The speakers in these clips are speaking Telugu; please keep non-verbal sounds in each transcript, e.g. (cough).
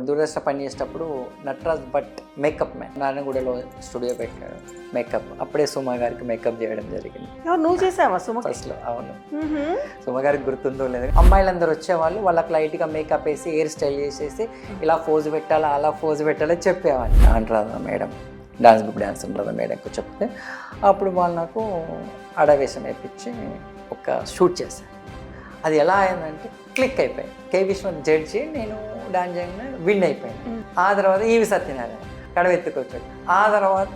ఇప్పుడు దూరదర్శన పని చేసేటప్పుడు నటరాజ్ భట్ మేకప్ మ్యాన్. నారాయణగూడలో స్టూడియో పెట్టాడు మేకప్. అప్పుడే సుమ గారికి మేకప్ చేయడం జరిగింది. నువ్వు చేసావా సుమ ఫస్ట్లో అవును. సుమ గారికి గుర్తుందో లేదు అమ్మాయిలందరూ వచ్చేవాళ్ళు వాళ్ళకి లైట్గా మేకప్ వేసి హెయిర్ స్టైల్ చేసేసి ఇలా ఫోజ్ పెట్టాలా అలా ఫోజ్ పెట్టాలా చెప్పేవాళ్ళు. అంటారా మేడం డాన్స్ గ్రూప్ డ్యాన్స్ ఉండదా మేడంకు చెప్తే అప్పుడు వాళ్ళు నాకు అడవేషం వేయించి ఒక షూట్ చేశాను అది ఎలా అయిందంటే క్లిక్ అయిపోయింది. కే విశ్వనాథ్ జడ్జి నేను డాన్స్ చేయగానే విన్ అయిపోయాను ఆ తర్వాత ఈవి సత్యనారాయణ కడవెత్తుకొచ్చాడు ఆ తర్వాత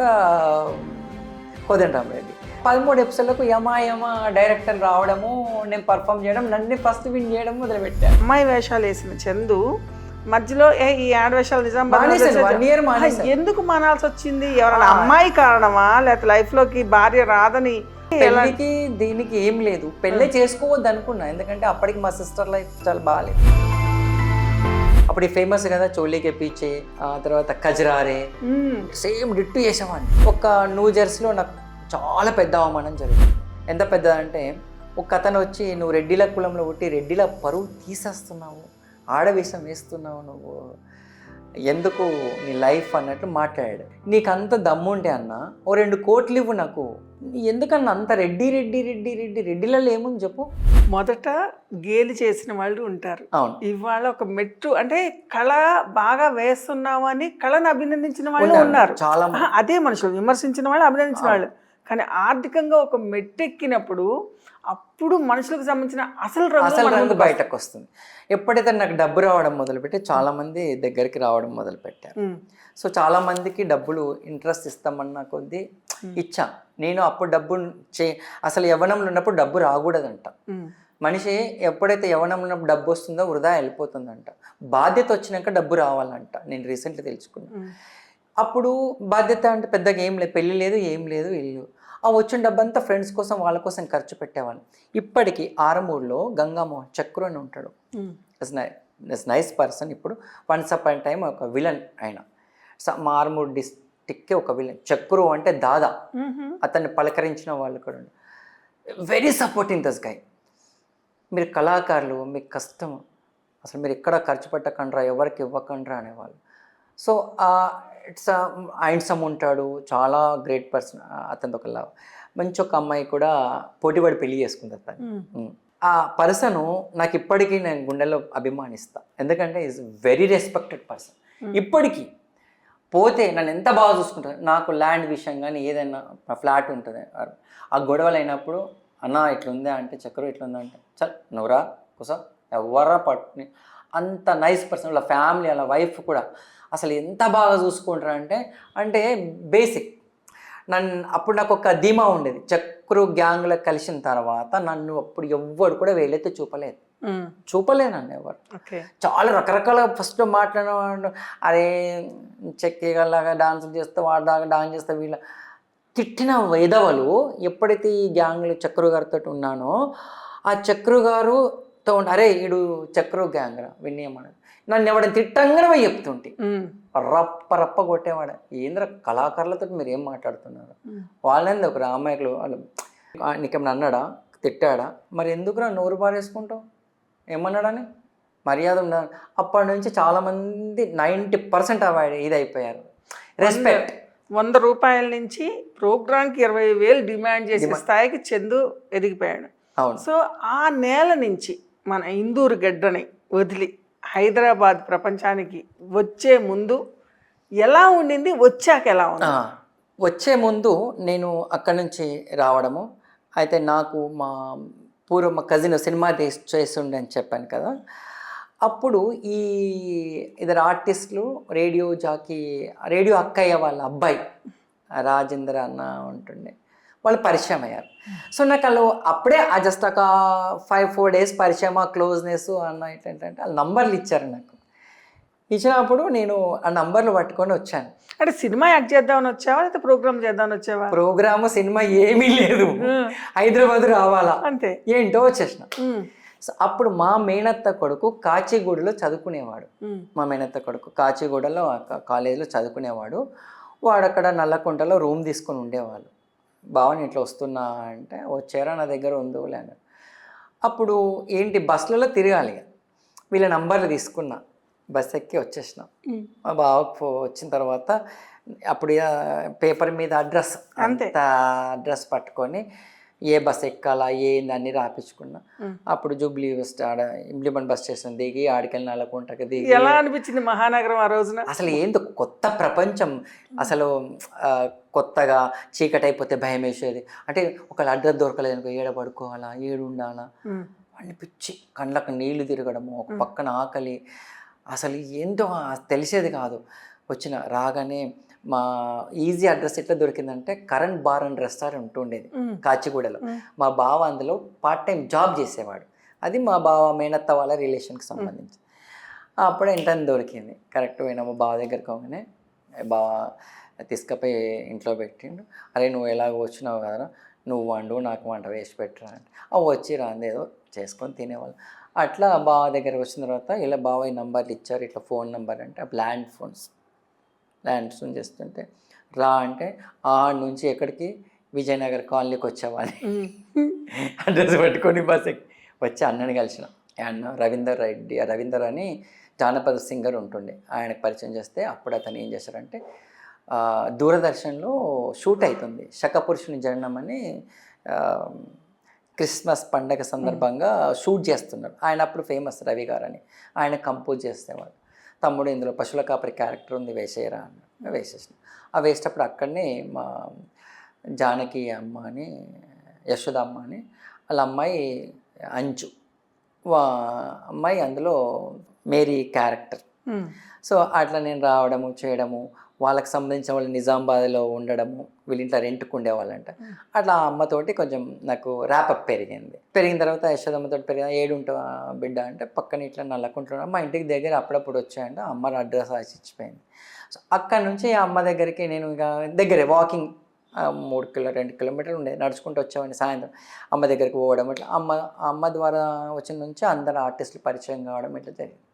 కోదండరామరెడ్డి పదమూడు ఎపిసోడ్లకు యమా యమా డైరెక్టర్ రావడము నేను పర్ఫామ్ చేయడం నన్ను ఫస్ట్ విన్ చేయడం మొదలుపెట్టాను అమ్మాయి వేషాలు వేసిన చందు. మధ్యలో ఏ ఈ యాడ్ వేషాలు నిజాం. ఎందుకు మానాల్సి వచ్చింది? ఎవరైనా అమ్మాయి కారణమా? లేకపోతే లైఫ్లోకి భార్య రాదని పెళ్ళికి దీనికి ఏం లేదు. పెళ్ళి చేసుకోవద్దు అనుకున్నా. ఎందుకంటే అప్పటికి మా సిస్టర్ లైఫ్ చాలా బాగాలేదు అప్పుడు ఫేమస్ కదా చోలీకే పీచే ఆ తర్వాత కజరారే. సేమ్ డిట్టు చేసేవాడిని. ఒక న్యూ జెర్సీలో నాకు చాలా పెద్ద అవమానం జరిగింది. ఎంత పెద్దదంటే ఒక అతను వచ్చి నువ్వు రెడ్డిల కులంలో పుట్టి రెడ్డిల పరువు తీసేస్తున్నావు ఆడవేషం వేస్తున్నావు నువ్వు. ఎందుకు నీ లైఫ్ అన్నట్టు మాట్లాడాడు. నీకు అంత దమ్ముంటే అన్న ఓ రెండు కోట్లు ఇవ్వు నాకు ఎందుకన్నా అంత రెడ్డి రెడ్డి రెడ్డి రెడ్డి రెడ్డిలలో ఏముంది చెప్పు. మొదట గేలి చేసిన వాళ్ళు ఉంటారు. అవును. ఇవాళ ఒక మెట్టు అంటే కళ బాగా వేస్తున్నావు అని కళను అభినందించిన వాళ్ళు ఉన్నారు. చాలా అదే మనుషులు విమర్శించిన వాళ్ళు అభినందించిన వాళ్ళు. కానీ ఆర్థికంగా ఒక మెట్టెక్కినప్పుడు అప్పుడు మనుషులకు సంబంధించిన అసలు రంగు అసలు రంగు బయటకు వస్తుంది. ఎప్పుడైతే నాకు డబ్బు రావడం మొదలుపెట్టి చాలా మంది దగ్గరికి రావడం మొదలుపెట్టారు. సో చాలా మందికి డబ్బులు ఇంట్రెస్ట్ ఇస్తామన్న కొద్దీ ఇచ్చా. నేను అప్పుడు డబ్బు చే అసలు యవ్వనంలో ఉన్నప్పుడు డబ్బు రాకూడదంట. మనిషి ఎప్పుడైతే ఉన్నప్పుడు డబ్బు వస్తుందో వృధా వెళ్ళిపోతుందంట. బాధ్యత వచ్చినాక డబ్బు రావాలంట. నేను రీసెంట్లీ తెలుసుకున్నా. ఉమ్. అప్పుడు బాధ్యత అంటే పెద్దగా ఏం లేదు పెళ్ళి లేదు ఏం లేదు ఇల్లు. ఆ వచ్చిన డబ్బంతా ఫ్రెండ్స్ కోసం వాళ్ళ కోసం ఖర్చు పెట్టేవాళ్ళు. ఇప్పటికీ ఆరమూడులో గంగామోహన్ చక్రు అని ఉంటాడు. ఇస్ నైస్ పర్సన్ ఇప్పుడు. వన్స్ అప్ అండ్ టైం ఒక విలన్ ఆయన. స- మా ఆర్మూర్ డిస్టిక్కే ఒక విలన్ చక్రు అంటే దాదా. అతన్ని పలకరించిన వాళ్ళు కూడా వెరీ సపోర్టింగ్ దస్ గై మీరు కళాకారులు మీకు కష్టం. అసలు మీరు ఎక్కడ ఖర్చు పెట్టకండ్రా ఎవరికి ఇవ్వకండ్రా అనేవాళ్ళు. సో ఇట్స్ ఆయన్సమ్ ఉంటాడు చాలా గ్రేట్ పర్సన్ అతనిది ఒక లవ్ మంచి ఒక అమ్మాయి కూడా పోటీపడి పెళ్ళి చేసుకుంది అతను. ఆ పర్సన్ నాకు ఇప్పటికీ నేను గుండెల్లో అభిమానిస్తా. ఎందుకంటే ఈజ్ వెరీ రెస్పెక్టెడ్ పర్సన్ ఇప్పటికీ పోతే నన్ను ఎంత బాగా చూసుకుంటారు? నాకు ల్యాండ్ విషయం కానీ ఏదైనా ఫ్లాట్ ఉంటుంది. ఆ గొడవలు అయినప్పుడు అన్న ఇట్లుందా? అంటే చక్కెర ఇట్లుందా? అంటే చల్ నువ్వురా కుసా. ఎవరా పట్టుని అంత నైస్ పర్సన్ వాళ్ళ ఫ్యామిలీ వాళ్ళ వైఫ్ కూడా. అసలు ఎంత బాగా చూసుకుంటారు అంటే అంటే బేసిక్ నన్ను అప్పుడు నాకు ఒక ధీమా ఉండేది. చక్రు గ్యాంగ్లో కలిసిన తర్వాత నన్ను అప్పుడు ఎవ్వడు కూడా వేలైతే చూపలేదు. చూపలేనండి ఎవరు. చాలా రకరకాల ఫస్ట్ మాట్లాడేవాడు అరే చెక్కేగలాగా డాన్స్ చేస్తే వాడదాకా డాన్స్ చేస్తే వీళ్ళ తిట్టిన వేదవలు ఎప్పుడైతే ఈ గ్యాంగ్లో చక్రు గారితో ఉన్నానో ఆ చక్రు గారుతో అరే ఈడు చక్రు గ్యాంగ్ రా విన్యమన్నది నన్ను ఎవడని తిట్టంగానే చెప్తుంటే. రప్ప రప్ప కొట్టేవాడు. ఏంద్ర కళాకారులతో మీరు ఏం మాట్లాడుతున్నారు. వాళ్ళని ఒక అమ్మాయిలు? వాళ్ళు "ఆ, నీకేమన్నా అన్నాడా? తిట్టాడా? మరి ఎందుకురా నోరు పారేసుకుంటావు? ఏమన్నాడని? మర్యాద ఉండదు అప్పటి నుంచి చాలామంది నైంటీ పర్సెంట్ అవాయిడ్ ఇది అయిపోయారు రెస్పెక్ట్. వంద రూపాయల నుంచి ప్రోగ్రామ్కి ఇరవై వేలు డిమాండ్ చేసే స్థాయికి చందు ఎదిగిపోయాడు. అవును. సో ఆ నేల నుంచి మన ఇందూరు గడ్డని వదిలి హైదరాబాద్ ప్రపంచానికి వచ్చే ముందు ఎలా ఉండింది వచ్చాక ఎలా ఉంది? వచ్చే ముందు నేను అక్కడి నుంచి రావడము. అయితే నాకు మా పూర్వ మా కజిన్ సినిమా తీసి చేస్తుండే అని చెప్పాను కదా. అప్పుడు ఈ ఇద్దరు ఆర్టిస్టులు రేడియో జాకీ రేడియో అక్కయ్య వాళ్ళ అబ్బాయి రాజేంద్ర అన్న ఉంటుండే. వాళ్ళు పరిచయం అయ్యారు. సో నాకు వాళ్ళు అప్పుడే ఆ జస్ట్ ఒక ఫైవ్ ఫోర్ డేస్ పరిచయం ఆ క్లోజ్నెస్ అన్న ఏంటంటే వాళ్ళు నంబర్లు ఇచ్చారు నాకు. ఇచ్చినప్పుడు నేను ఆ నంబర్లు పట్టుకొని వచ్చాను. అంటే సినిమా యాక్ట్ చేద్దామని వచ్చావా లేకపోతే ప్రోగ్రామ్ చేద్దామని వచ్చావా? ప్రోగ్రామ్ సినిమా ఏమీ లేదు. హైదరాబాద్ రావాలా? అంతే. ఏంటో వచ్చేసిన. సో అప్పుడు మా మేనత్త కొడుకు కాచిగూడలో చదువుకునేవాడు. మా మేనత్త కొడుకు కాచిగూడలో కాలేజీలో చదువుకునేవాడు. వాడు అక్కడ నల్లకుంటలో రూమ్ తీసుకొని ఉండేవాళ్ళు. బావని ఇట్లా వస్తున్నా అంటే వచ్చారా నా దగ్గర ఉందిలే అన్నాడు అప్పుడు ఏంటి బస్సులలో తిరగాలి. వీళ్ళ నంబర్లు తీసుకున్నా బస్ ఎక్కి వచ్చేసినాం మా బావకు వచ్చిన తర్వాత అప్పుడు పేపర్ మీద అడ్రస్. అంత అడ్రస్ పట్టుకొని ఏ బస్ ఎక్కాలా ఏంది అన్ని రాపించుకున్నా. అప్పుడు జూబ్లీ బస్ ఆడ ఇంప్లిమెంట్ బస్ స్టేషన్ దిగి ఆడికెళ్ళి నల్లకుంటకి దిగి ఎలా అనిపించింది మహానగరం ఆ రోజున? అసలు ఏందో కొత్త ప్రపంచం. అసలు కొత్తగా చీకటి అయిపోతే భయం వేసేది అంటే ఒకవేళ అడ్రస్ దొరకలేదు అనుకో ఏడ పడుకోవాలా ఏడు ఉండాలా. అనిపించి కళ్ళకు నీళ్ళు తిరగడము ఒక పక్కన ఆకలి. అసలు ఏంటో తెలిసేది కాదు. వచ్చిన రాగానే మా ఈజీ అడ్రస్ ఎట్లా దొరికిందంటే కరెంట్ బార్ అండ్ రెస్టారెంట్ ఉండేది ఉమ్. కాచిగూడలో. మా బావ అందులో పార్ట్ టైం జాబ్ చేసేవాడు. అది మా బావ మేనత్త వాళ్ళ రిలేషన్కి సంబంధించి. అప్పుడు ఎంటని దొరికింది. కరెక్ట్ పోయినా మా బావ దగ్గరికి పోగానే బావ తీసుకుపోయి ఇంట్లో పెట్టిండు. అరే నువ్వు ఎలాగో వచ్చినావు కదా నువ్వు వండు నాకు వంట వేసి పెట్టరా అంటే. అవి వచ్చి రాందేదో చేసుకొని తినేవాళ్ళు. అట్లా బావ దగ్గరకు వచ్చిన తర్వాత ఇలా బావ ఈ నంబర్లు ఇచ్చారు ఇట్లా ఫోన్ నెంబర్ అంటే ల్యాండ్ ఫోన్స్ ల్యాండ్ ఫోన్ చేస్తుంటే. రా అంటే ఆ నుంచి ఎక్కడికి? విజయనగర్ కాలనీకి వచ్చావని ఉమ్. అడ్రస్ పట్టుకొని బస్ వచ్చి అన్నని కలిసిన. అన్న రవీందర్ రెడ్డి రవీందర్ అని జానపద సింగర్ ఉంటుండే. ఆయనకు పరిచయం చేస్తే అప్పుడు అతను ఏం చేశారంటే దూరదర్శన్లో షూట్ అవుతుంది శకపురుషుని జననం అని క్రిస్మస్ పండగ సందర్భంగా షూట్ చేస్తున్నారు. ఆయన అప్పుడు ఫేమస్ రవి గారు అని ఆయన కంపోజ్ చేసేవాడు. తమ్ముడు ఇందులో పశువుల కాపరి క్యారెక్టర్ ఉంది వేసేయరా అన్నాడు వేసేసిన. ఆ వేసేటప్పుడు అక్కడనే మా జానకి అమ్మ అని యశోద అమ్మ అని వాళ్ళ అమ్మాయి అంచు వా అమ్మాయి అందులో మేరీ క్యారెక్టర్. సో అట్లా నేను రావడము చేయడము వాళ్ళకి సంబంధించిన వాళ్ళు నిజామాబాద్లో ఉండడము వీళ్ళ ఇంట్లో రెంట్కు ఉండేవాళ్ళంట అట్లా ఆ అమ్మతోటి కొంచెం నాకు ర్యాపప్ పెరిగింది. పెరిగిన తర్వాత యశోదమ్మతో పెరిగిన ఏడుంటావు బిడ్డ అంటే పక్కన ఇట్లా నల్లకుంటున్నా మా ఇంటికి దగ్గర అప్పుడప్పుడు వచ్చాయంట అమ్మ అడ్రస్ రాసి ఇచ్చిపోయింది. సో అక్కడ నుంచి ఆ అమ్మ దగ్గరికి నేను ఇక దగ్గరే వాకింగ్ మూడు కిలో రెండు కిలోమీటర్లు ఉండేది. నడుచుకుంటూ వచ్చేవాడిని సాయంత్రం. అమ్మ దగ్గరికి పోవడం ఇట్లా. అమ్మ అమ్మ ద్వారా వచ్చిన నుంచి అందరు ఆర్టిస్టులు పరిచయం కావడం ఇట్లా జరిగింది.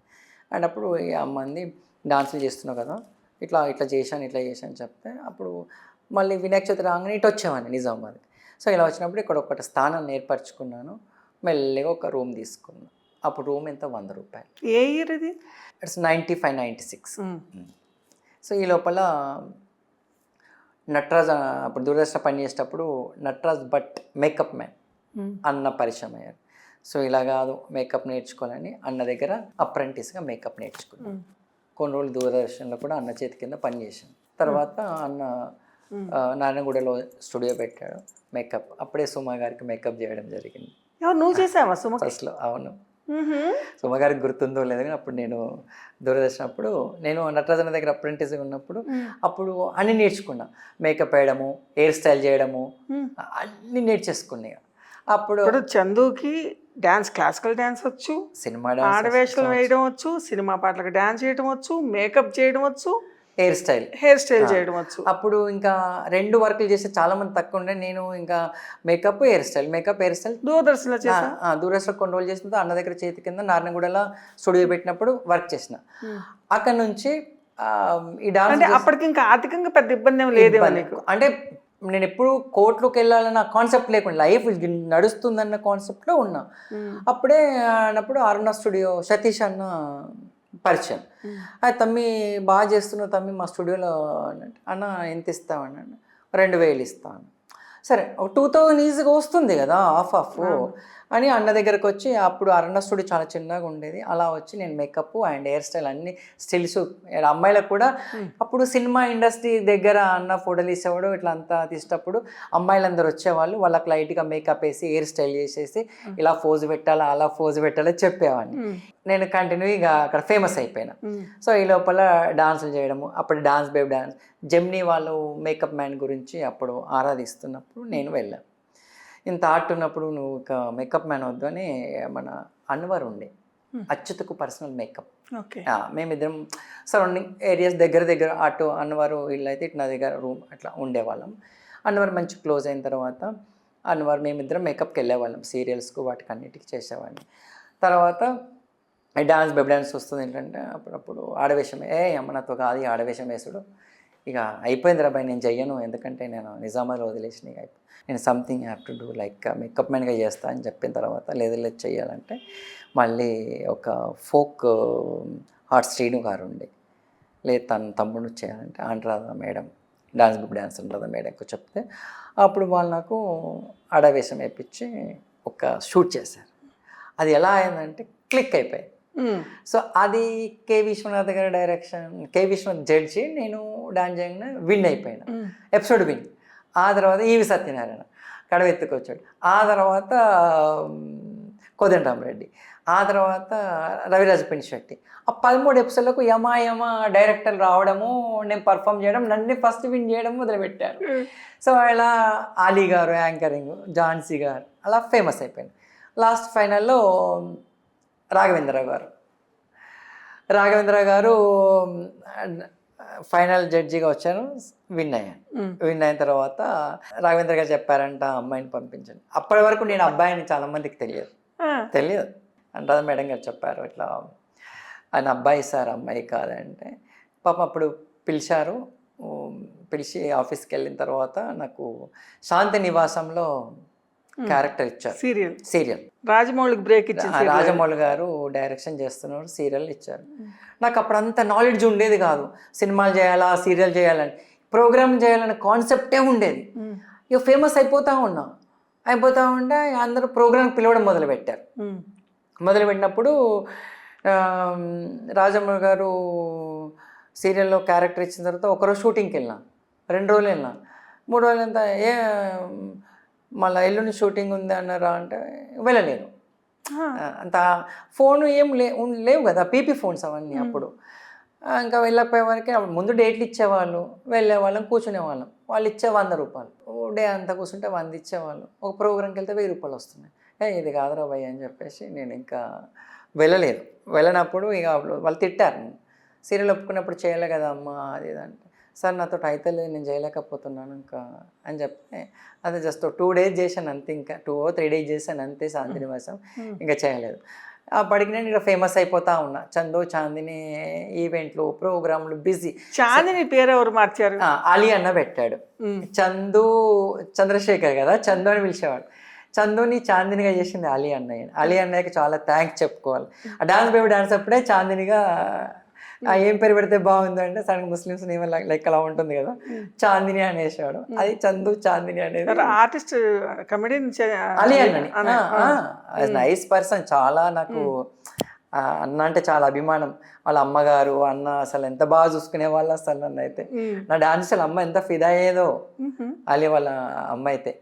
అండ్ అప్పుడు ఈ అమ్మంది డాన్సులు చేస్తున్నావు కదా ఇట్లా ఇట్లా చేశాను ఇట్లా చేశాను చెప్తే అప్పుడు మళ్ళీ వినాయక చవితి రాగానే ఇటు వచ్చేవాడిని నిజామాబాద్కి సో ఇలా వచ్చినప్పుడు ఇక్కడ ఒకటి స్థానాన్ని ఏర్పరచుకున్నాను. మెల్లిగా ఒక రూమ్ తీసుకున్నాను అప్పుడు రూమ్ ఎంత? వంద రూపాయలు. ఏ ఇయర్ ఇది? It's ninety five ninety six. So ఈ లోపల నటరాజ్ అప్పుడు దూరదర్శన పని చేసేటప్పుడు నటరాజ్ భట్ మేకప్ మ్యాన్. అన్న పరిచయం అయ్యారు. సో ఇలా కాదు మేకప్ నేర్చుకోవాలని అన్న దగ్గర అప్రెంటిస్గా మేకప్ నేర్చుకున్నాను. కొన్ని రోజులు దూరదర్శన్లో కూడా అన్న చేతి కింద పనిచేశాను తర్వాత అన్న నారాయణగూడలో స్టూడియో పెట్టాడు మేకప్. అప్పుడే సుమా గారికి మేకప్ చేయడం జరిగింది. నువ్వు చేసావా సుమకి? ఫస్ట్లో అవును. సుమ గారికి గుర్తుందో లేదు కానీ అప్పుడు నేను దూరదర్శన్ అప్పుడు నేను నటరాజన దగ్గర అప్రెంటిస్గా ఉన్నప్పుడు. అప్పుడు అన్ని నేర్చుకున్నా. మేకప్ వేయడము హెయిర్ స్టైల్ చేయడము. అన్నీ నేర్చేసుకున్నా అప్పుడు చందుకి డాన్స్ క్లాసికల్ డాన్స్ వచ్చు సినిమా ఆడవేషాలు వేయడం వచ్చు సినిమా పాటలకు డాన్స్ చేయడం వచ్చు మేకప్ చేయడం వచ్చు హెయిర్ స్టైల్. హెయిర్ స్టైల్ చేయడం వచ్చు. అప్పుడు ఇంకా రెండు వర్కులు చేస్తే చాలా మంది తక్కువ ఉండే. నేను ఇంకా makeup hair style makeup hair style. దూరదర్శన్లో చేసా? దూరస్లో కొన్ని రోజులు చేసిన అన్న దగ్గర చేతి కింద నారాయణగూడలో స్టూడియో పెట్టినప్పుడు వర్క్ చేసిన. అక్కడ నుంచి ఈ అంటే డాన్స్ అప్పటికి ఇంకా ఆర్థికంగా పెద్ద ఇబ్బంది ఏమి నీకు? అంటే నేను ఎప్పుడు కోర్టులోకి వెళ్ళాలన్న కాన్సెప్ట్ లేకుండా లైఫ్ నడుస్తుందన్న కాన్సెప్ట్లో ఉన్నా. అప్పుడే అన్నప్పుడు అరుణ స్టూడియో సతీష్ అన్న పరిచయం. అది తమ్మి బాగా చేస్తున్నావు తమ్మి మా స్టూడియోలో అన్న ఎంత ఇస్తామన్నాడు రెండు వేలు ఇస్తాను. సరే టూ థౌజండ్ ఈజీగా వస్తుంది కదా ఆఫ్ ఆఫ్ అని అన్న దగ్గరకు వచ్చి అప్పుడు అరుణ స్టూడియో చాలా చిన్నగా ఉండేది. అలా వచ్చి నేను మేకప్ అండ్ హెయిర్ స్టైల్ అన్ని స్టిల్స్ అమ్మాయిలకు కూడా అప్పుడు సినిమా ఇండస్ట్రీ దగ్గర అన్న ఫోటోలు తీసేవాడు ఇట్లా అంతా తీసేటప్పుడు అమ్మాయిలందరూ వచ్చేవాళ్ళు వాళ్ళకి లైట్గా మేకప్ వేసి హెయిర్ స్టైల్ చేసేసి ఇలా ఫోజు పెట్టాలా అలా ఫోజు పెట్టాలా చెప్పేవాడిని. నేను కంటిన్యూగా అక్కడ ఫేమస్ అయిపోయినా. సో ఈ లోపల డాన్సులు చేయడము అప్పుడు డాన్స్ బేబ్ డాన్స్ జెమ్నీ వాళ్ళు మేకప్ మ్యాన్ గురించి అప్పుడు ఆరాధిస్తున్నప్పుడు నేను వెళ్ళాను ఇంత ఆర్ట్ ఉన్నప్పుడు నువ్వు ఒక మేకప్ మ్యాన్ వద్దు అని మన అన్వర్ ఉండే. Hmm. అచ్యుతకు పర్సనల్ మేకప్. ఓకే. మేమిద్దరం సరౌండింగ్ ఏరియాస్ దగ్గర దగ్గర అటు అన్వర్ వీళ్ళు అయితే ఇటు నా దగ్గర రూమ్ అట్లా ఉండేవాళ్ళం. అన్వర్ మంచి క్లోజ్ అయిన తర్వాత అన్వర్ మేమిద్దరం మేకప్కి వెళ్ళేవాళ్ళం సీరియల్స్కు వాటికి అన్నిటికి చేసేవాడిని. తర్వాత డాన్స్ బెబ్ డాన్స్ వస్తుంది ఏంటంటే అప్పుడప్పుడు ఆడవేషం ఏ అమ్మ నాతో కాదు ఆడవేషం వేసుడు. ఇక అయిపోయింది రాబాయ్ నేను చెయ్యను. ఎందుకంటే నేను నిజామాబాద్ వదిలేసిన ఇక నేను something have to do like makeup మ్యాన్గా చేస్తా అని చెప్పిన తర్వాత లేదు లేదు చెయ్యాలంటే మళ్ళీ ఒక ఫోక్ హార్ట్ శ్రీను గారు ఉండే. లేదు తన తమ్ముడు చేయాలంటే Anuradha madam dance group dance Anuradha మేడంకు చెప్తే అప్పుడు వాళ్ళు నాకు అడవేశం వేయించి ఒక షూట్ చేశారు. అది ఎలా అయిందంటే క్లిక్ అయిపోయింది. సో అది కే విశ్వనాథ్ గారి డైరెక్షన్ కే విశ్వనాథ్ జడ్జి నేను డాన్స్ చేయగానే విన్ అయిపోయినా. Um, episode win. ఆ తర్వాత ఈవి సత్యనారాయణ కడవెత్తుకొచ్చాడు ఆ తర్వాత కోదండరామరెడ్డి ఆ తర్వాత రవిరాజ శెట్టి ఆ పదమూడు ఎపిసోడ్లకు యమా యమా డైరెక్టర్ రావడము నేను పర్ఫామ్ చేయడం నన్ను ఫస్ట్ విన్ చేయడం మొదలుపెట్టారు. సో అలా ఆలీ గారు యాంకరింగ్ ఝాన్సీ గారు అలా ఫేమస్ అయిపోయింది. లాస్ట్ ఫైనల్లో రాఘవేంద్ర గారు. రాఘవేంద్ర గారు ఫైనల్ జడ్జిగా వచ్చాను విన్ అయ్యాను. విన్ అయిన తర్వాత రాఘవేంద్ర గారు చెప్పారంట అమ్మాయిని పంపించండి. అప్పటి వరకు నేను అబ్బాయిని చాలా మందికి తెలియదు. తెలియదు. అనురాధ మేడం గారు చెప్పారు ఇట్లా ఆయన అబ్బాయి సార్ అమ్మాయి కాదంటే. పాపం అప్పుడు పిలిచారు. పిలిచి ఆఫీస్కి వెళ్ళిన తర్వాత నాకు శాంతి నివాసంలో క్యారెక్టర్ ఇచ్చారు. సీరియల్ సీరియల్ రాజమౌళికి బ్రేక్ ఇచ్చి ఆ రాజమౌళి గారు డైరెక్షన్ చేస్తున్నారు సీరియల్ ఇచ్చారు. నాకు అప్పుడు అంత నాలెడ్జ్ ఉండేది కాదు. సినిమాలు చేయాలా సీరియల్ చేయాలని. ప్రోగ్రామ్ చేయాలనే కాన్సెప్టే ఉండేది. ఇక ఫేమస్ అయిపోతూ ఉన్నా. అయిపోతూ ఉంటే అందరూ ప్రోగ్రామ్ పిలవడం మొదలుపెట్టారు. మొదలుపెట్టినప్పుడు ఆమ్, రాజమౌళి గారు సీరియల్లో క్యారెక్టర్ ఇచ్చిన తర్వాత ఒకరోజు షూటింగ్కి వెళ్ళినా. రెండు రోజులు వెళ్ళినా. మూడు రోజులు ఎంత ఏ మళ్ళీ ఎల్లుండి షూటింగ్ ఉంది అన్నారా అంటే వెళ్ళలేను అంత ఫోన్ ఏం లే లేవు కదా పీపీ ఫోన్స్ అవన్నీ అప్పుడు. ఇంకా వెళ్ళకపోయే వరకు ముందు డేట్లు ఇచ్చేవాళ్ళు వెళ్ళే వాళ్ళం కూర్చునే వాళ్ళం. వాళ్ళు ఇచ్చే వంద రూపాయలు. ఓ డే అంతా కూర్చుంటే వంద ఇచ్చేవాళ్ళు. ఒక ప్రోగ్రామ్కి వెళ్తే వెయ్యి రూపాయలు వస్తున్నాయి. ఏ ఇది కాదురా భయ్య అని చెప్పేసి నేను ఇంకా వెళ్ళలేదు. వెళ్ళినప్పుడు ఇక వాళ్ళు తిట్టారు. సీరియల్ ఒప్పుకున్నప్పుడు చేయలే కదా అమ్మా అది ఇది అంటే. సార్ నాతో అయితే నేను చేయలేకపోతున్నాను ఇంకా అని చెప్తే అదే జస్ట్ టూ డేస్ చేశాను అంతే ఇంకా టూ ఓ త్రీ డేస్ చేశాను అంతే శాంతి నివాసం ఇంకా చేయలేదు. అప్పటికి నేను ఇక్కడ ఫేమస్ అయిపోతా ఉన్నా. చందు చాందిని ఈవెంట్లు ప్రోగ్రాంలు బిజీ. చాందిని పేరు ఎవరు మార్చారు? అలీ అన్న పెట్టాడు. చందు చంద్రశేఖర్ కదా చందు అని పిలిచేవాడు. చందుని చాందినిగా చేసింది అలీ అన్నయ్య. అలీ అన్నయ్యకి చాలా థ్యాంక్స్ చెప్పుకోవాలి. ఆ డాన్స్ బేబీ డాన్స్ అప్పుడే చాందినిగా ఏం పేరు పెడితే బాగుంది అంటే సడన్ ముస్లిమ్స్ నేమ్ లైక్ అలా ఉంటుంది కదా. చాందిని అనేసాడు అది చందు చాందిని అనేది. ఆర్టిస్ట్ కమెడియన్ అలీ అన్నని. నైస్ పర్సన్ చాలా నాకు ఆ, అన్న అంటే చాలా అభిమానం. వాళ్ళ అమ్మగారు అన్న అసలు ఎంత బాగా చూసుకునే వాళ్ళు అసలు నన్ను అయితే. నా డాన్స్ వాళ్ళ అమ్మ ఎంత ఫిదా అయ్యేదో. అలీ వాళ్ళ అమ్మ అయితే.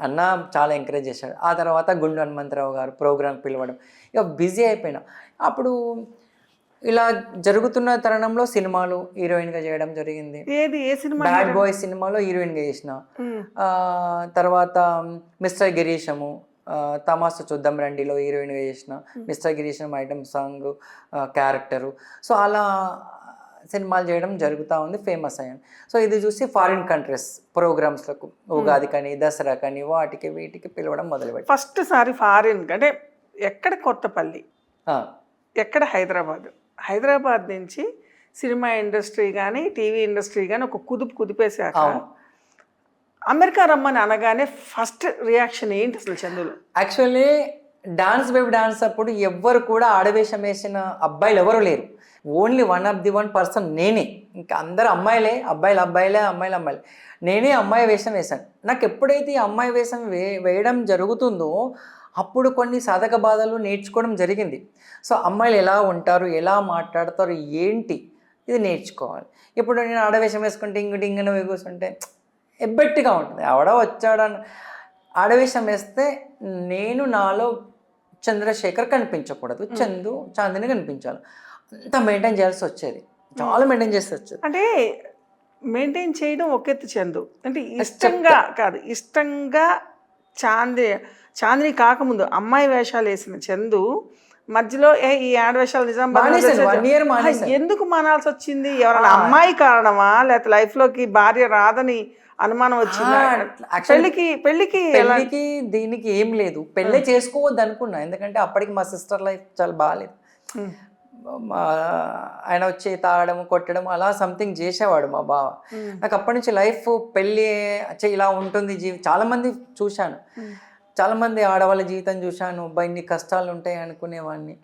అన్న చాలా ఎంకరేజ్ చేశాడు. ఆ తర్వాత గుండు హనుమంతరావు గారు ప్రోగ్రామ్ పిలవడం. ఇక బిజీ అయిపోయినా. అప్పుడు ఇలా జరుగుతున్న తరుణంలో సినిమాలు హీరోయిన్గా చేయడం జరిగింది. ఏది? ఏ సినిమా బ్యాడ్ బాయ్ సినిమాలో హీరోయిన్గా చేసిన. ఉమ్, ఆ, తర్వాత మిస్టర్ గిరీశము తమాసు చూద్దాం రండిలో హీరోయిన్గా చేసిన. Mister Girisham item song character. So అలా సినిమాలు చేయడం జరుగుతూ ఉంది ఫేమస్ అయ్యాను. సో ఇది చూసి ఫారిన్ కంట్రీస్ ప్రోగ్రామ్స్లకు ఉగాది కానీ దసరా కానీ వాటికి వీటికి పిలవడం మొదలుపెట్టాను. ఫస్ట్ సారి ఫారిన్ అంటే ఎక్కడ కొత్తపల్లి? ఎక్కడ హైదరాబాద్? హైదరాబాద్ నుంచి సినిమా ఇండస్ట్రీ కానీ టీవీ ఇండస్ట్రీ కానీ ఒక కుదుపు కుదిపేశాక అమెరికా రమ్మని అనగానే ఫస్ట్ రియాక్షన్ ఏంటి అసలు చందులు? యాక్చువల్లీ డాన్స్ బేబీ డాన్స్ అప్పుడు ఎవ్వరు కూడా ఆడవేషం వేసిన అబ్బాయిలు ఎవరు లేరు. Only one of the one person నేనే. ఇంకా అందరు అమ్మాయిలే అబ్బాయిలు అబ్బాయిలే అమ్మాయిలు అమ్మాయిలు. నేనే అమ్మాయి వేషం వేశాను. నాకు ఎప్పుడైతే ఈ అమ్మాయి వేషం వే వేయడం జరుగుతుందో అప్పుడు కొన్ని సాధక బాధలు నేర్చుకోవడం జరిగింది. సో అమ్మాయిలు ఎలా ఉంటారు? ఎలా మాట్లాడతారు? ఏంటి? ఇది నేర్చుకోవాలి. ఇప్పుడు నేను ఆడవేషం వేసుకుంటే ఇంక డింగన కూర్చుంటే ఎబ్బెట్టిగా ఉంటుంది. ఆవిడ వచ్చాడని ఆడవేషం వేస్తే నేను నాలో చంద్రశేఖర్ కనిపించకూడదు. చందు చాందిని కనిపించాలి. అంత మెయింటైన్ చేయాల్సి వచ్చేది. చాలా మెయింటైన్ చేసి వచ్చేది. అంటే మెయింటైన్ చేయడం ఒక ఎత్తు చందు. అంటే ఇష్టంగా కాదు ఇష్టంగా చాంది చాందిని కాకముందు అమ్మాయి వేషాలు వేసిన చందు మధ్యలో ఏ ఈ ఆడ వేషాలు నిజాం. ఎందుకు మానాల్సి వచ్చింది ఎవరైనా అమ్మాయి కారణమా? లేకపోతే లైఫ్లోకి భార్య రాదని అనుమానం వచ్చిందా? పెళ్ళికి పెళ్ళికి పెళ్ళికి దీనికి ఏం లేదు. పెళ్ళే చేసుకోవద్దు అనుకున్నా ఎందుకంటే అప్పటికి మా సిస్టర్ లైఫ్ చాలా బాగాలేదు ఆయన వచ్చి తాగడం కొట్టడం అలా సంథింగ్ చేసేవాడు మా బావ. నాకు అప్పటి నుంచి లైఫ్ పెళ్ళి ఇలా ఉంటుంది జీవి చాలా మంది చూశాను చాలామంది ఆడవాళ్ళ జీవితం చూశాను ఇన్ని కష్టాలు ఉంటాయి అనుకునేవాడిని.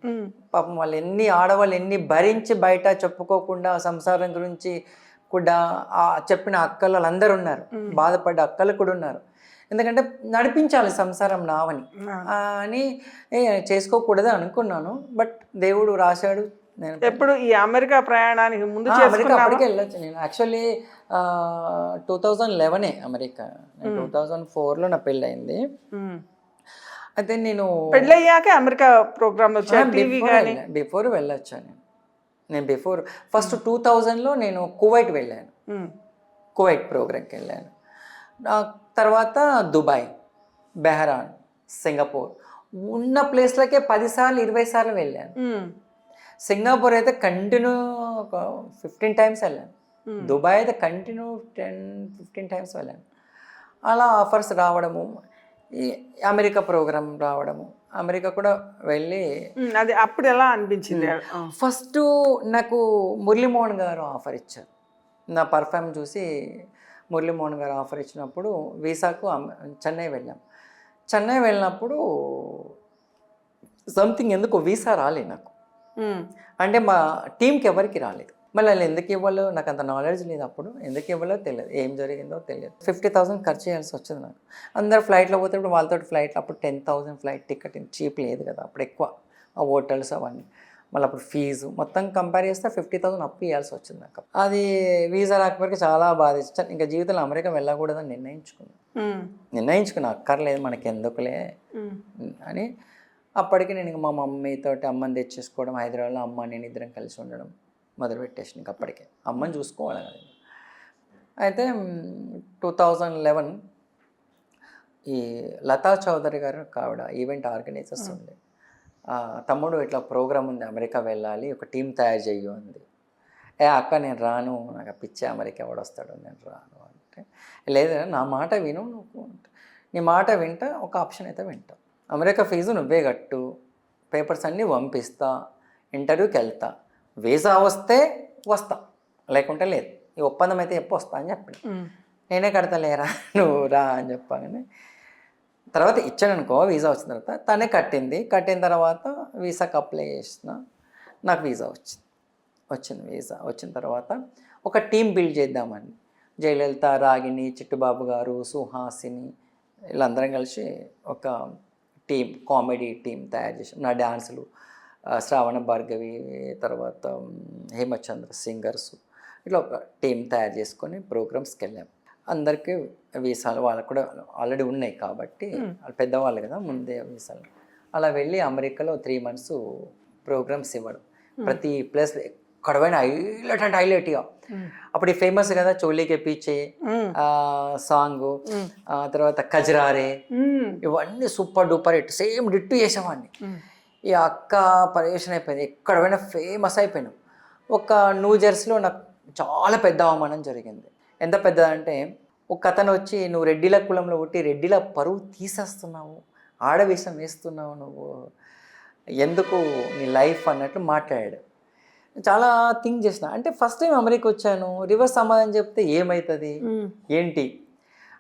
పాపం వాళ్ళు ఎన్ని ఆడవాళ్ళు ఎన్ని భరించి బయట చెప్పుకోకుండా సంసారం గురించి కూడా చెప్పిన అక్కలు వాళ్ళందరూ ఉన్నారు. బాధపడ్డ అక్కలు కూడా ఉన్నారు. ఎందుకంటే నడిపించాలి సంసారం నావని. అని చేసుకోకూడదు అనుకున్నాను. బట్ దేవుడు రాశాడు. నేను ఎప్పుడు ఈ అమెరికా ప్రయాణానికి ముందు ఆ, అమెరికా చేసుకున్నావా? అప్పటికే వెళ్ళొచ్చు నేను. యాక్చువల్లీ టూ థౌజండ్ లెవెనే అమెరికా. టూ థౌజండ్ ఫోర్లో నా పెళ్ళి అయింది. అయితే నేను పెళ్ళయ్యాక అమెరికా ప్రోగ్రామ్ వచ్చా? టీవీ కానీ బిఫోర్ వెళ్ళొచ్చా నేను? నేను బిఫోర్ ఫస్ట్ టూ థౌజండ్లో నేను కువైట్ వెళ్ళాను. కువైట్ ప్రోగ్రామ్కి వెళ్ళాను. తర్వాత దుబాయ్ బెహరాన్ సింగపూర్. ఉన్న ప్లేస్లకే పదిసార్లు ఇరవై సార్లు వెళ్ళాను సింగపూర్ అయితే కంటిన్యూ ఒక ఫిఫ్టీన్ టైమ్స్ వెళ్ళాను. దుబాయ్ అయితే కంటిన్యూ టెన్ ఫిఫ్టీన్ టైమ్స్ వెళ్ళాను. అలా ఆఫర్స్ రావడము ఈ అమెరికా ప్రోగ్రామ్ రావడము అమెరికా కూడా వెళ్ళి అది అప్పుడు ఎలా అనిపించింది. ఫస్ట్ నాకు మురళీమోహన్ గారు ఆఫర్ ఇచ్చారు. నా పర్ఫామ్ చూసి మురళీమోహన్ గారు ఆఫర్ ఇచ్చినప్పుడు వీసాకు చెన్నై వెళ్ళాం. చెన్నై వెళ్ళినప్పుడు సంథింగ్ ఎందుకు వీసా రాలే నాకు. అంటే మా టీంకి ఎవరికి రాలేదు. మళ్ళీ వాళ్ళు ఎందుకు ఇవ్వాలో నాకు అంత నాలెడ్జ్ లేదు అప్పుడు. ఎందుకు ఇవ్వాలో తెలియదు. ఏం జరిగిందో తెలియదు. ఫిఫ్టీ థౌసండ్ ఖర్చు చేయాల్సి వచ్చింది నాకు. అందరు ఫ్లైట్లో పోతే ఇప్పుడు వాళ్ళతో ఫ్లైట్ అప్పుడు ten thousand flight ticket cheap లేదు కదా అప్పుడు ఎక్కువ. ఆ హోటల్స్ అవన్నీ. మళ్ళీ అప్పుడు ఫీజు. మొత్తం కంపేర్ చేస్తే ఫిఫ్టీ థౌసండ్ అప్పు ఇవ్వాల్సి వచ్చింది నాకు. అది వీసా రాకపోతే చాలా బాధ ఇచ్చాను ఇంకా జీవితంలో అమెరికా వెళ్ళకూడదని నిర్ణయించుకున్నాను. నిర్ణయించుకున్నా అక్కర్లేదు మనకి ఎందుకులే. అని అప్పటికి నేను ఇంక మా మమ్మీతో అమ్మని తెచ్చేసుకోవడం హైదరాబాద్లో అమ్మ నేను ఇద్దరం కలిసి ఉండడం మొదలుపెట్టేసి ఇంక అప్పటికే. అమ్మని చూసుకోవాలి కదా. అయితే టూ థౌజండ్ లెవెన్ ఈ లతా చౌదరి గారు ఒక ఆవిడ ఈవెంట్ ఆర్గనైజర్స్ ఆ, తమ్ముడు ఇట్లా ప్రోగ్రామ్ ఉంది అమెరికా వెళ్ళాలి ఒక టీం తయారు చెయ్యు అంది ఏ అక్క నేను రాను నాకు పిచ్చే అమెరికా ఎవడు వస్తాడు నేను రాను అంటే లేదు నా మాట విను నువ్వు. నీ మాట వింటా ఒక ఆప్షన్ అయితే వింటా అమెరికా ఫీజు నువ్వే కట్టు పేపర్స్ అన్నీ పంపిస్తా ఇంటర్వ్యూకి వెళ్తా వీసా వస్తే వస్తా లేకుంటే లేదు ఈ ఒప్పందం అయితే ఎప్పుడు వస్తా అని చెప్పిన. నేనే కడతలేరా నువ్వు రా అని చెప్పగానే తర్వాత ఇచ్చాను అనుకో వీసా వచ్చిన తర్వాత తనే కట్టింది. కట్టిన తర్వాత వీసాకి అప్లై చేసిన నాకు వీసా వచ్చింది. వచ్చింది వీసా వచ్చిన తర్వాత ఒక టీం బిల్డ్ చేద్దామని. జయలలిత రాగిణి చిట్టుబాబు గారు సుహాసిని వీళ్ళందరం కలిసి ఒక టీం కామెడీ టీం తయారు చేసాం నా డ్యాన్సులు శ్రావణ భార్గవి తర్వాత హేమచంద్ర సింగర్స్ ఇట్లా ఒక టీం తయారు చేసుకొని ప్రోగ్రామ్స్కి వెళ్ళాం. అందరికీ వీసాలు వాళ్ళకు కూడా ఆల్రెడీ ఉన్నాయి కాబట్టి వాళ్ళు పెద్దవాళ్ళు కదా ముందే వీసాలు. అలా వెళ్ళి అమెరికాలో త్రీ మంత్స్ ప్రోగ్రామ్స్ ఇవ్వడం. ప్రతి ప్లేస్ ఎక్కడైనా హైలైట్ అంటే హైలైట్ ఇక అప్పుడు ఫేమస్ కదా చోలీకే పీచే. సాంగ్ తర్వాత కజరారే. ఇవన్నీ super duper hit same ditto చేసేవాడిని. ఈ అక్క పరేషన్ అయిపోయింది. ఎక్కడ పోయినా ఫేమస్ అయిపోయాను. ఒక న్యూ జెర్సీలో నాకు చాలా పెద్ద అవమానం జరిగింది. ఎంత పెద్దదంటే ఒక అతను వచ్చి నువ్వు రెడ్డిల కులంలో పుట్టి రెడ్డిల పరువు తీసేస్తున్నావు ఆడవేషం వేస్తున్నావు నువ్వు. ఎందుకు నీ లైఫ్ అన్నట్లు మాట్లాడాడు. చాలా థింక్ చేసిన. అంటే ఫస్ట్ టైం అమెరికా వచ్చాను రివర్స్ సమాధానం చెప్తే ఏమవుతుంది. ఏంటి?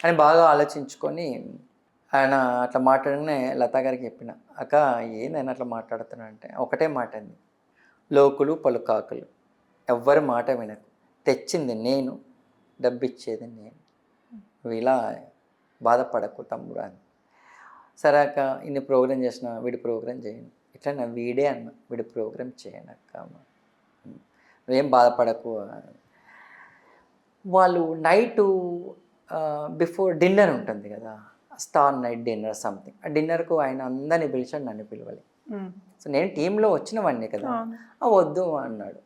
అని బాగా ఆలోచించుకొని ఆయన అట్లా మాట్లాడగానే లతా గారికి చెప్పిన అక్క ఏందని అట్లా మాట్లాడుతున్నా అంటే? ఒకటే మాట అంది లోకులు పలుకాకులు. ఎవ్వరి మాట వినకు. తెచ్చింది నేను డబ్బిచ్చేది నేను. నువ్వు ఇలా బాధపడకు తమ్ముడు అని. సరే అక్క ఇన్ని ప్రోగ్రామ్ చేసిన వీడి ప్రోగ్రామ్ చేయను ఇట్లా నా వీడే అన్న వీడి ప్రోగ్రామ్ చేయను అక్క. నువ్వేం బాధపడకు వాళ్ళు నైట్ బిఫోర్ డిన్నర్ ఉంటుంది కదా స్టార్ నైట్ డిన్నర్ సంథింగ్. ఆ డిన్నర్కు ఆయన అందరిని పిలిచాడు నన్ను పిలవాలి. సో నేను టీంలో వచ్చిన వాడిని కదా. అవును. "ఆ, వద్దు అన్నాడు.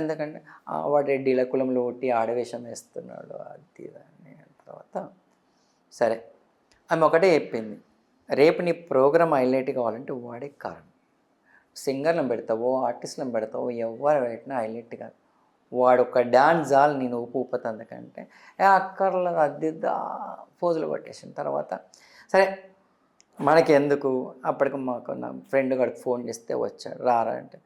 ఎందుకంటే వాడు రెడ్డిల కులంలో ఒట్టి ఆడవేషం వేస్తున్నాడు అది ఇది" అని తర్వాత సరే ఆమె ఒకటే చెప్పింది రేపు నీ ప్రోగ్రామ్ హైలైట్ కావాలంటే వాడే కారణం. సింగర్లను పెడతావో ఆర్టిస్ట్లను పెడతావో ఎవరు పెట్టినా హైలైట్ కాదు. వాడు ఒక డాన్స్ ఆల్ నేను ఊపు ఎందుకంటే ఏ అక్కర్ల అద్దిద్దా పోజులు కొట్టేసిన తర్వాత సరే మనకి ఎందుకు అప్పటికి మాకు నా ఫ్రెండ్ గడికి ఫోన్ చేస్తే వచ్చాడు రారా అంటే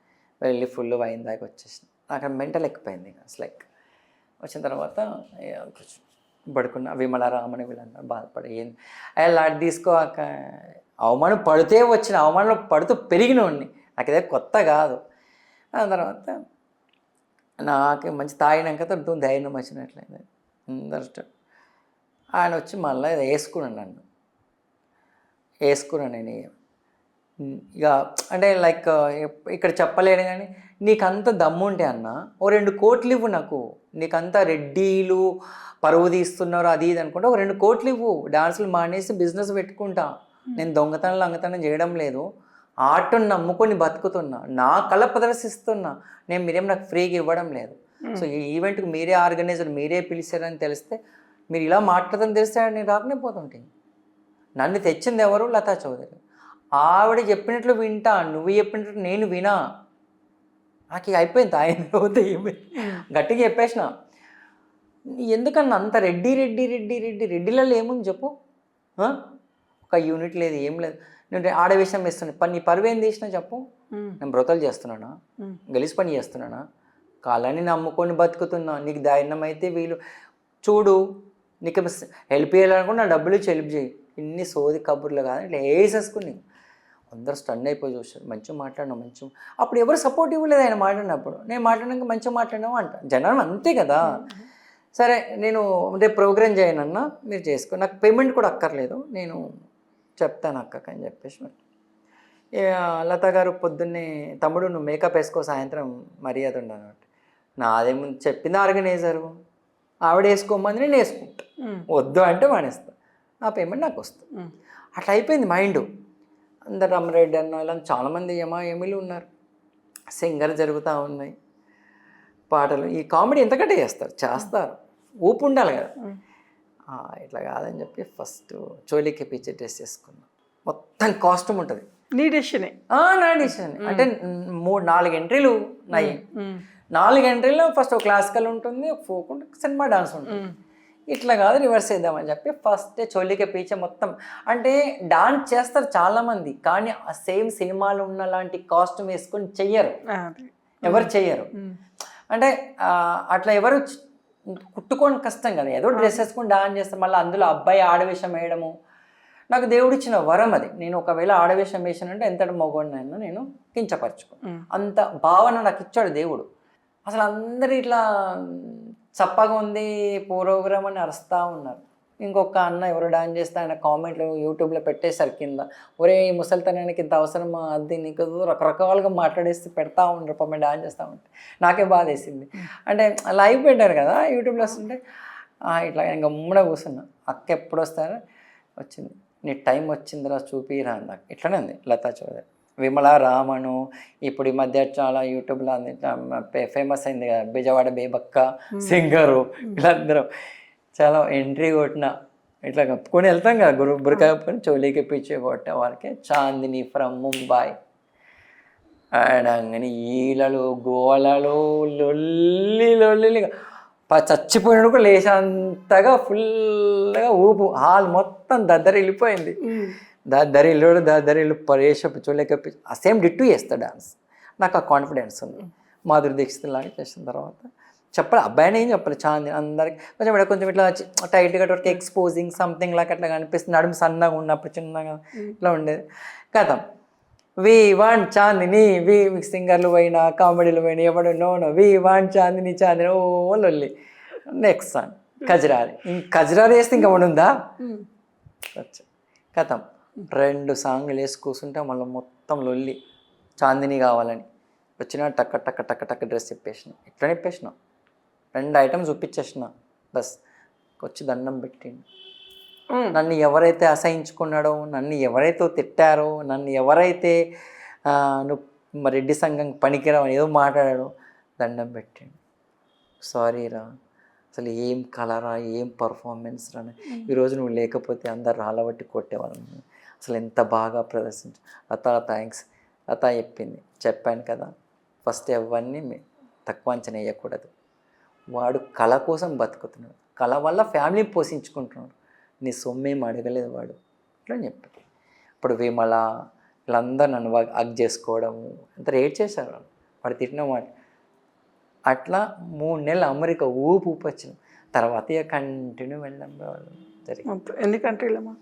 వెళ్ళి ఫుల్ వైన్ దాకా వచ్చేసింది నాకు మెంటల్ ఎక్కిపోయింది. ఇట్స్ లైక్ వచ్చిన తర్వాత పడుకున్న విమలారామని పడుకున్నా విమల రామని వీళ్ళందరూ బాధపడి ఏంది అయ్యా లాట్ తీసుకో అక్క. అవమానం పడితే వచ్చిన అవమానంలో పడుతూ పెరిగినోడిని. నాకు ఇదే కొత్త కాదు. ఆ తర్వాత నాకు మంచి తాగినాక తర్వాత ధైర్యం వచ్చినట్లయింది అందరు ఆయన వచ్చి మళ్ళీ వేసుకున్నాను నన్ను. వేసుకున్నాను నేను. ఇక. అంటే లైక్ ఇక్కడ చెప్పలేను కానీ నీకు అంత దమ్ము ఉంటే అన్న ఓ రెండు కోట్లు ఇవ్వు నాకు. నీకు అంత రెడ్డీలు పరువు తీస్తున్నారు అది ఇది అనుకుంటే ఒక రెండు కోట్లు ఇవ్వు డాన్సులు మానేసి బిజినెస్ పెట్టుకుంటా. నేను దొంగతనం లంగతనం చేయడం లేదు. ఆటను నమ్ముకొని బతుకుతున్నా. నా కళ ప్రదర్శిస్తున్నా. నేను మీరేం నాకు ఫ్రీగా ఇవ్వడం లేదు. సో ఈ ఈవెంట్కి మీరే ఆర్గనైజర్ మీరే పిలిచారని తెలిస్తే మీరు ఇలా మాట్లాడదని తెలిస్తే నేను రాకనే పోతుంటాయి నన్ను తెచ్చింది ఎవరు? లతా చౌదరి. ఆవిడ చెప్పినట్లు వింటా నువ్వు చెప్పినట్లు నేను వినా. నాకు అయిపోయింది ఆయన పోతే గట్టిగా చెప్పేసిన. ఎందుకన్నా అంత రెడ్డి రెడ్డి రెడ్డి రెడ్డి రెడ్డిలలో ఏముంది చెప్పు? ఒక యూనిట్ లేదు ఏం లేదు. నేను ఆడవేషం వేస్తున్నా. పని నీ పరువు ఏం తీసినా చెప్పు. నేను బ్రోతలు చేస్తున్నానా? గలిసి పని చేస్తున్నానా? కాలాన్ని నమ్ముకొని బతుకుతున్నా. నీకు ధైర్యం అయితే వీళ్ళు చూడు నీకు హెల్ప్ చేయాలనుకుంటే నా డబ్బులు ఇచ్చి హెల్ప్ చేయి. ఇన్ని సోది కబుర్లు కాదు. ఇట్లా వేసేసుకుని అందరూ స్టన్ అయిపోయి చూస్తారు. మంచిగా మాట్లాడినా మంచిగా అప్పుడు ఎవరు సపోర్ట్ ఇవ్వలేదు ఆయన మాట్లాడినప్పుడు. నేను మాట్లాడినాక మంచిగా మాట్లాడినావు అంట. జనం అంతే కదా. సరే నేను రేపు ప్రోగ్రామ్ చేయనన్నా మీరు చేసుకో నాకు పేమెంట్ కూడా అక్కర్లేదు. నేను చెప్తాను అక్కకి అని చెప్పేసి లత గారు పొద్దున్నే తమ్ముడు నువ్వు మేకప్ వేసుకో సాయంత్రం మర్యాద ఉండను నాదేమో చెప్పింది ఆర్గనైజరు? ఆవిడ వేసుకోమని నేను వేసుకుంటా. వద్దు అంటే మానేస్తా. నా పేమెంట్ నాకు వస్తుంది. అట్లా అయిపోయింది మైండ్. అందరు రమరెడ్డి అన్న ఇలా చాలామంది యమా ఎమిలు ఉన్నారు. సింగర్ జరుగుతూ ఉన్నాయి పాటలు ఈ కామెడీ ఎంతకంటే చేస్తారు చేస్తారు. ఊపు ఉండాలి కదా. ఇట్లా కాదని చెప్పి ఫస్ట్ చోలీకి పిచ్చి డ్రెస్ చేసుకున్నాం మొత్తం కాస్ట్యూమ్ ఉంటుంది. నీ డెసిషనే నా డిసిషన్ అంటే మూడు నాలుగు ఎంట్రీలు నాయి ఉమ్, నాలుగు ఎంట్రీలో ఫస్ట్ ఒక క్లాసికల్ ఉంటుంది ఒక ఫోక్ ఉంటుంది సినిమా డాన్స్ ఉంటుంది. ఇట్లా కాదు రివర్స్ చేద్దామని చెప్పి ఫస్ట్ చోలిక పీచే మొత్తం. అంటే డాన్స్ చేస్తారు చాలామంది కానీ ఆ సేమ్ సినిమాలో ఉన్న లాంటి కాస్ట్యూమ్ వేసుకొని చెయ్యరు. ఎవరు చెయ్యరు. అంటే అట్లా ఎవరు కుట్టుకోని కష్టం కదా. ఏదో డ్రెస్ వేసుకొని డాన్స్ చేస్తారు మళ్ళీ అందులో అబ్బాయి ఆడవేషం వేయడము. నాకు దేవుడు ఇచ్చిన వరం అది. నేను ఒకవేళ ఆడవేషం వేసానంటే ఎంతటి మగవాడినైనా నేను కించపరచుకో. అంత భావన నాకు ఇచ్చాడు దేవుడు. అసలు అందరు ఇట్లా చప్పగా ఉంది ప్రోగ్రామ్ అని అరుస్తూ ఉన్నారు. ఇంకొక అన్న ఎవరు డాన్స్ చేస్తే ఆయన కామెంట్లు యూట్యూబ్లో పెట్టేశారు కింద. ఒరే ఈ ముసలితనానికి ఇంత అవసరమా? అది నీకు రకరకాలుగా మాట్లాడేసి పెడతా ఉండరు పాపం డాన్స్ చేస్తూ ఉంటే. నాకే బాధ వేసింది. అంటే లైవ్ పెట్టారు కదా యూట్యూబ్లో వస్తుంటే. ఇట్లా నేను ఉమ్మడ కూర్చున్నా. అక్క ఎప్పుడు వస్తారో? వచ్చింది. నీ టైం వచ్చిందిరా చూపిరా నాకు ఇట్లనే ఉంది లతా చౌదరి. విమల రామను ఇప్పుడు ఈ మధ్య చాలా యూట్యూబ్లో ఫేమస్ అయింది కదా బెజవాడ బేబక్క సింగరు వీళ్ళందరూ. చాలా ఎంట్రీ కొట్టిన ఇట్లా కప్పుకొని వెళ్తాం కదా గురు బురక కప్పుకొని చోలీకి పిచ్చి కొట్టే వారికి చాందిని ఫ్రమ్ ముంబై ఆడంగని ఈలలు గోలలు లొల్లి లొల్లి ప- చచ్చిపోయినాడు కూడా లేచేంతగా ఫుల్గా ఊపు హాల్ మొత్తం దద్దరి వెళ్ళిపోయింది దాద్దరి ఇల్లు దాద్దరి ఇల్లు పరేషపు చూడలేక సేమ్ డిట్టు చేస్తా డాన్స్. నాకు ఆ కాన్ఫిడెన్స్ ఉంది. మాధురి దీక్షిత్ లాగా చేసిన తర్వాత చెప్పాలి అబ్బాయిని ఏం చెప్పాలి చాంది అందరికి కొంచెం ఇక్కడ కొంచెం ఇట్లా టైట్గా వరకు ఎక్స్పోజింగ్ సంథింగ్ లాగా అట్లా కనిపిస్తుంది. నడుము సన్నగా ఉన్నప్పుడు చిన్నగా ఇట్లా ఉండేది. కథం. వి వాన్ చాందిని వి సింగర్లు పోయినా కామెడీలు పోయినా ఎవడు no no we want Chandini Chandini ఓ లొల్లి. నెక్స్ట్ సాంగ్ కజరారి ఇంక కజరారి వేస్తే ఇంకా ఉందా? కథం. రెండు సాంగ్లు వేసి కూర్చుంటే మళ్ళీ మొత్తం లొల్లి. చాందిని కావాలని. వచ్చిన టక్క టక్క టక్క టక్క డ్రెస్ ఇప్పేసిన ఇట్లా ఇప్పేసిన రెండు ఐటమ్స్ చూపించేసిన. బస్. వచ్చి దండం పెట్టిండు. నన్ను ఎవరైతే అసహించుకున్నాడో నన్ను ఎవరైతే తిట్టారో నన్ను ఎవరైతే నువ్వు రెడ్డి సంఘం పనికిరావు అని ఏదో మాట్లాడాడో దండం పెట్టిండు. సారీ రా. అసలు ఏం కలరా ఏం పర్ఫార్మెన్స్ రా ఈరోజు నువ్వు లేకపోతే అందరు రాళ్ళబట్టి కొట్టేవాళ్ళం. అసలు ఎంత బాగా ప్రదర్శించు లత థ్యాంక్స్. లత చెప్పింది. చెప్పాను కదా ఫస్ట్ ఎవరిని తక్కువ అంచనా వేయకూడదు. వాడు కళ కోసం బతుకుతున్నాడు. కళ వల్ల ఫ్యామిలీ పోషించుకుంటున్నాడు. నీ సొమ్మేం అడగలేదు వాడు. ఇట్లా చెప్పి ఇప్పుడు విమల వీళ్ళందరూ నన్ను అగ్ చేసుకోవడము అంత రేట్ చేశారు? వాళ్ళు వాడు తిట్టిన మాట. అట్లా మూడు నెలలు అమెరికా ఊపు ఊపు తర్వాత ఇక కంటిన్యూ వెళ్ళడం వాళ్ళు జరిగింది ఎన్ని కంట్రీలమ్మా?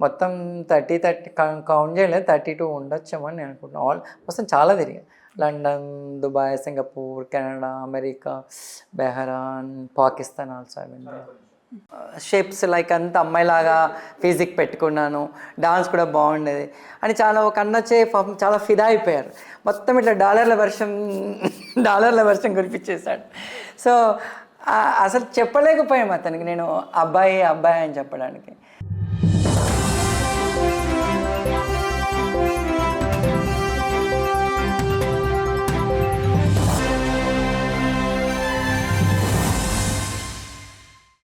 మొత్తం థర్టీ థర్టీ కౌంట్ చేయలేదు థర్టీ టూ ఉండొచ్చేమో అని నేను అనుకుంటున్నాను ఆల్ మొత్తం చాలా తిరిగాను London Dubai Singapore Canada America Bahrain Pakistan also shapes like అంత అమ్మాయిలాగా ఫిజిక్ పెట్టుకున్నాను. డాన్స్ కూడా బాగుండేది. అని చాలా ఒక అన్న వచ్చే పాపం చాలా ఫిదా అయిపోయారు. మొత్తం ఇట్లా డాలర్ల వర్షం (laughs) డాలర్ల వర్షం కురిపించేశాడు. సో అసలు చెప్పలేకపోయాం అతనికి. నేను అబ్బాయి అబ్బాయి అని చెప్పడానికి.